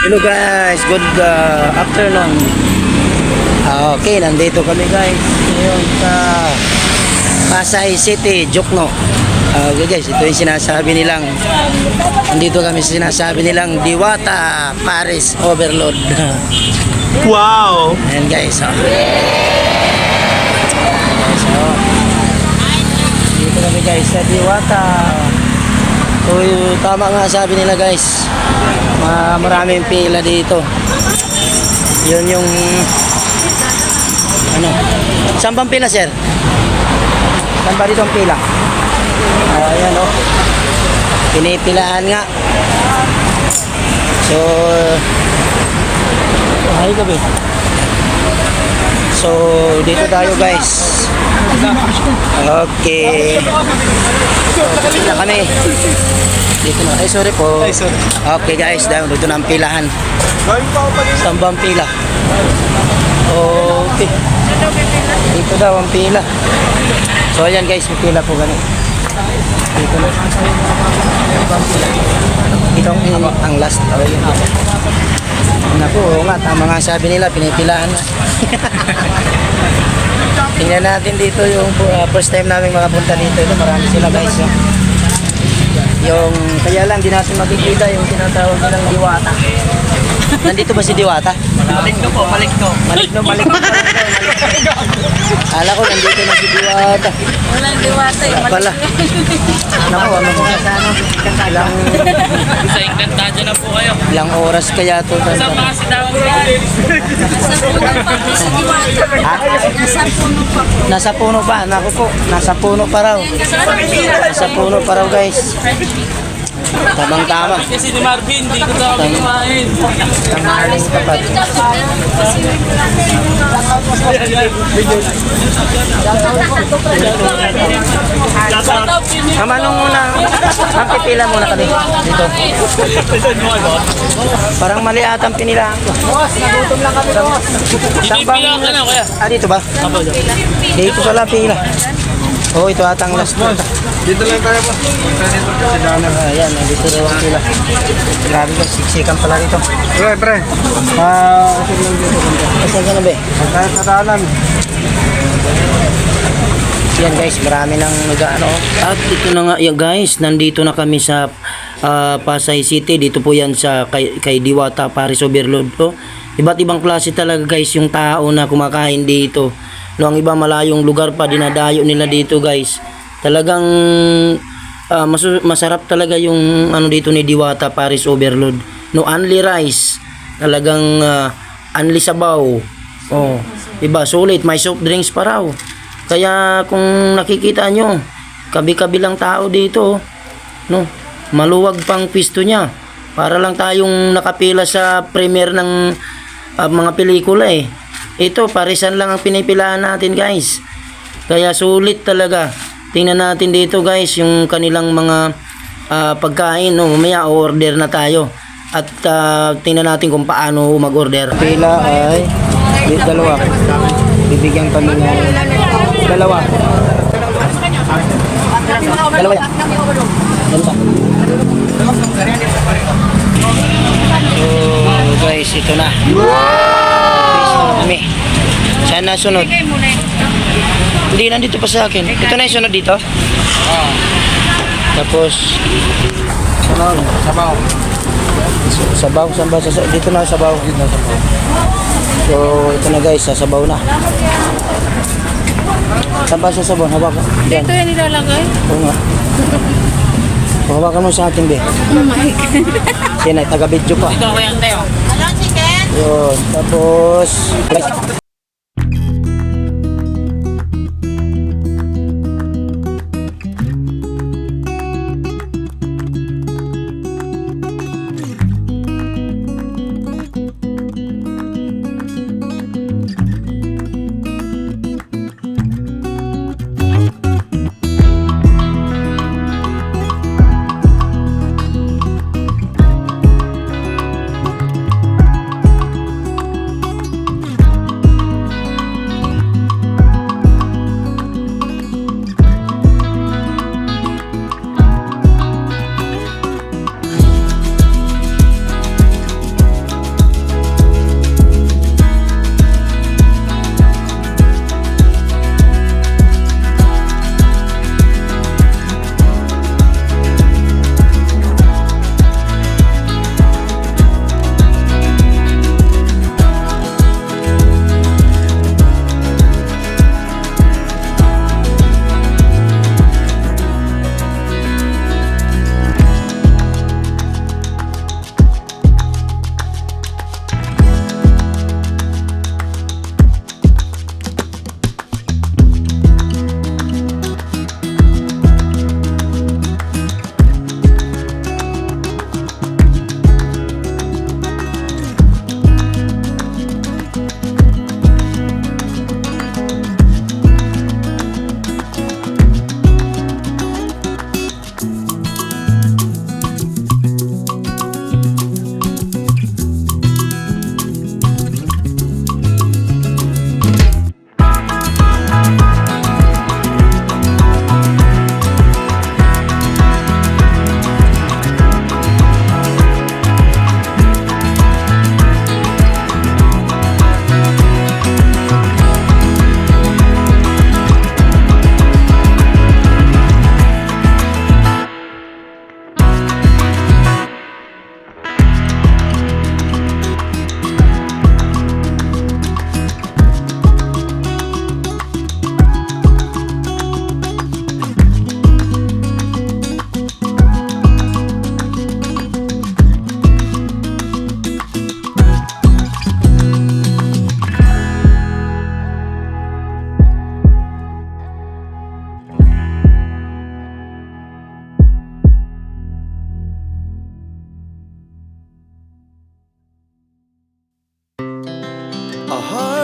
Hello guys, good uh, afternoon. Ah, okay, nandito kami guys. Ngayon sa Pasay City, Jokno. Ah, okay guys, ito yung sinasabi nilang nandito kami sa sinasabi nilang Diwata Paris Overload. Wow! Ayan guys, oh. Guys, oh. Dito kami guys sa Diwata. So, tama nga sabi nila guys. Ma maraming pila dito. Yun yung ano. Saan bang pila, sir? Saan ba dito ang pila? Ah, ayan oh. Pinipilaan nga. So, ay gabi. So, dito tayo guys. Okay. Dito na kami. Dito na. Ay, sorry po. Ay, sorry. Okay guys, dahil dito na ang pilahan. Saan ba ang pila? Okay. Dito daw ang pila. So, ayan guys, may pila po ganun. Dito na. Ito ang, ang last. Oh, yun. Naku, oo nga, tama nga sabi nila, pinipilaan na. Tingnan natin dito yung uh, first time namin makapunta dito. Ito, marami sila guys. Yung, yung kaya lang di natin makikita yung tinatawag nilang diwata. Nandito ba si Diwata? Balik ko po, balik ko. Malikno, malikno. Ala ko, nandito na si Diwata. Walang diwata eh. Wala pala. Naku, ano mo sa ano? Ilang, Sa Encantadia na po kayo. ilang oras kaya to? Sa mga ko. Nasa puno pa po sa diwata. Ha? Nasa puno pa po. Nasa puno pa, naku po. Nasa puno pa raw. Nasa puno pa raw guys. Tamang tama. Kasi ni Marvin, hindi ko daw kumain. Tamaling kapag. Mama, nung una, ang pipila muna kami dito. Parang mali atang pinila ko. Boss, nagutom lang kami, boss. Pipila ka na, kuya. Ah, dito ba? Dito pala pila. Oh, ito atang last one. Dito lang tayo po. Ayan, dito daw ang pila. Grabe ko, siksikan pala rito. Pre, pre. Ah, Saan ka na ba? tayo sa dalan. Yan guys, marami nang nag-ano. At ito na nga, yan guys, nandito na kami sa ah, Pasay City. Dito po yan sa kay, kay Diwata Paris Overload po. Iba't ibang klase talaga guys yung tao na kumakain dito. No, ang iba malayong lugar pa dinadayo nila dito guys. Talagang ah, masu- masarap talaga yung ano dito ni Diwata Paris Overload. No, only rice. Talagang ah, only sabaw. Oh, iba sulit, may soft drinks pa raw. Kaya kung nakikita nyo, kabi-kabilang tao dito, no, maluwag pang pisto niya. Para lang tayong nakapila sa premiere ng ah, mga pelikula eh. Ito, parisan lang ang pinipilaan natin guys. Kaya sulit talaga. Tingnan natin dito guys yung kanilang mga ah, pagkain. No? Mamaya order na tayo. At ah, tingnan natin kung paano mag-order. Pila ay dalawa. Bibigyan kami ng dalawa. Dalawa yan. Dalawa. So guys, ito na. Na kami. Saan na sunod? Hindi, nandito pa sa akin. Ito na yung sunod dito? Tapos, sunod. Sabaw. Sabaw, saan ba? Sa, dito na sabaw. Dito na sabaw. So, ito na guys, sasabaw na. Saan ba sa sabaw? Hawak ka. Yan. Ito yan nilalagay. Oo nga. Hawakan mo sa akin, be. Oh my God. Yan taga-video pa. Ito ko yan, Teo. Ano, chicken? Yun. Tapos,